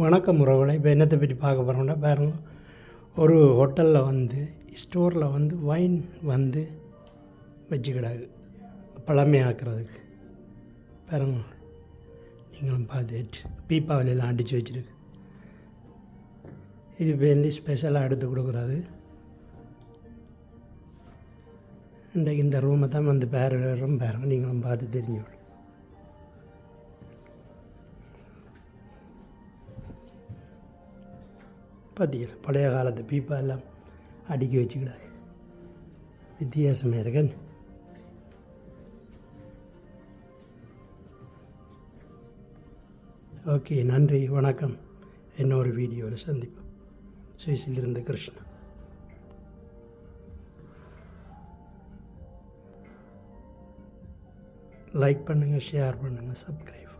வணக்கம் உறவுகளை. இப்போ என்னத்தை பற்றி பார்க்க போகிறோம்னா பாருங்க. ஒரு ஹோட்டலில் வந்து ஸ்டோரில் வந்து வைன் வந்து வச்சுக்கிடாது. பழமையாக்குறதுக்கு பாருங்க. நீங்களும் பார்த்துட்டு பீப்பாவிலாம் அடித்து வச்சுருக்கு. இது வந்து ஸ்பெஷலாக எடுத்து கொடுக்குறாது இன்றைக்கு இந்த ரூமை தான் வந்து பேர் ரூம் பாருங்க. நீங்களும் பார்த்து தெரிஞ்சுக்கணும். பார்த்தீங்களா பழைய காலத்து பீப்பா எல்லாம் அடுக்கி வச்சுக்கிடாது. வித்தியாசமாக இருக்கேன். ஓகே நன்றி வணக்கம். இன்னொரு வீடியோவில் சந்திப்போம். சுவிஸிலிருந்து கிருஷ்ணா. லைக் பண்ணுங்கள் ஷேர் பண்ணுங்கள் சப்ஸ்கிரைப்